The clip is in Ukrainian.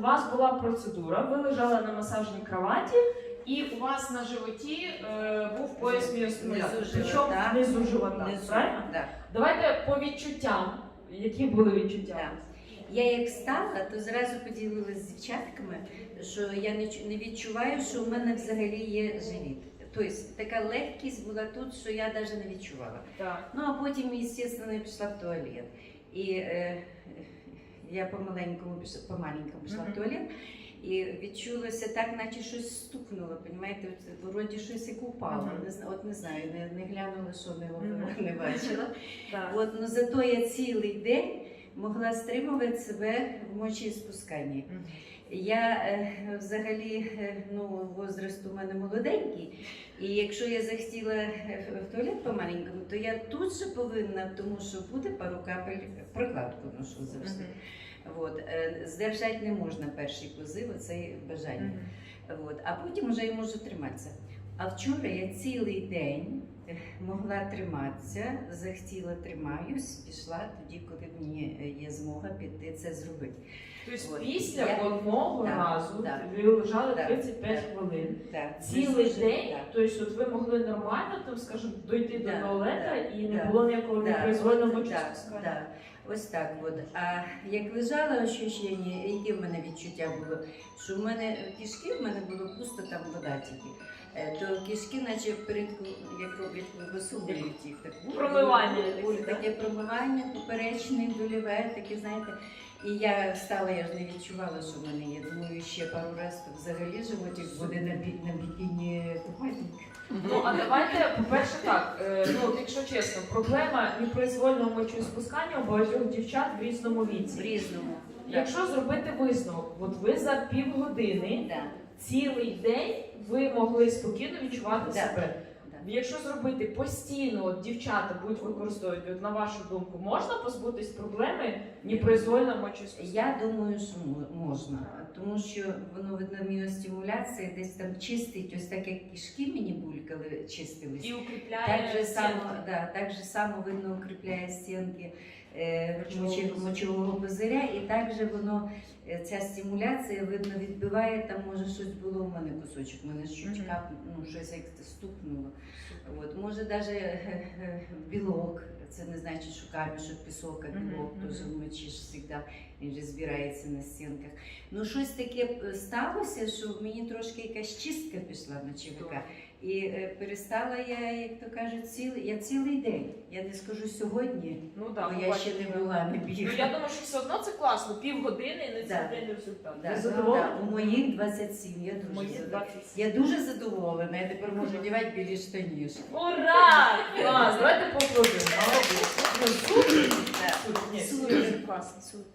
у вас була процедура, ви лежали на масажній кроваті, і у вас на животі е, був пояс міостимулятора. Причому живота. внизу живота. Внизу, Правильно? да. Давайте по відчуттям. Які були відчуття? Да. Я як стала, то зразу поділилася з дівчатками, що я не, чу- не відчуваю, що в мене взагалі є живіт. Тобто така легкість була тут, що я навіть не відчувала. Так. Ну а потім, звісно, я пішла в туалет. І е, я помаленькому пішла, помаленькому пішла в туалет. І відчулося так, наче щось стукнуло, понімаєте, вроді щось як упало. Мгм. Не, зна- от не знаю, не, не глянула, що не, Мгм. не бачила. Так. От, ну, зато я цілий день могла стримувати себе в мочеіспусканні. Мгм. Я е, взагалі е, ну, возраст у мене молоденький, і якщо я захотіла е, в туалет по-маленькому, то я тут же повинна, тому що буде пару капель прокладку ношу завжди. От, е, здержати не можна перший позив, це бажання. Мгм. От, а потім вже я можу триматися. А вчора я цілий день могла триматися, захотіла тримаюсь, пішла тоді, коли мені е, є змога піти це зробити. Тобто після Я- одного Да, разу да. ви лежали Да, 35 да. хвилин. Так, Цілий дуже, день, так. тобто от ви могли нормально там, скажімо, дойти до туалета да, і не да, було ніякого да, мочеспускання. Ось так от. А як лежала ощущення, яке в мене відчуття було, що в мене кишки, в мене було пусто там вода тільки. Е, То кишки, наче перед як роблять їх так. було. Промивання Було, було таке промивання поперечне, доліве, таке, знаєте. І я встала, я ж не відчувала, що в мене є. Думаю, ще пару разів то взагалі животик буде на, бі- на бікіні купальник. Ну а давайте, по-перше, так, е, ну от якщо чесно, проблема непроизвольного мочеспускання у багатьох дівчат в різному В віці. різному. Якщо зробити висновок, от ви за півгодини Да, цілий день ви могли спокійно відчувати Да. себе. Якщо зробити постійно, от дівчата будуть використовувати, от на вашу думку, можна позбутись проблеми непроизвольного мочеспускання? Я думаю, що можна, тому що воно видно міостимуляція десь там чистить, ось так як кишки мені булькали, чистились. І укріпляє Так же само, да, так же само видно укріпляє стінки е, Мочового пузиря. і також воно е, ця стимуляція видно відбиває. Там може щось було в мене кусочок, в мене щучка, ну щось як стукнуло. От, може навіть білок, це не значить, що камішок, пісок, а білок теж мочиш завжди, він же збирається на стінках. Ну щось таке е, сталося, що мені трошки якась чистка пішла мочевика. І е, перестала я, як то кажуть, цілий, я цілий день. Я не скажу сьогодні, Ну так, бо я ще не була, не Ну, я думаю, що все одно це класно, півгодини і не Да. цілий день результат. Да, Ви да, у моїх 27, я дуже Мої задоволена. 20. Я дуже задоволена, я тепер можу одягати білі штанішки. Ура! Клас! Давайте. Ну, супер. Да. Супер. Супер. класно. Супер.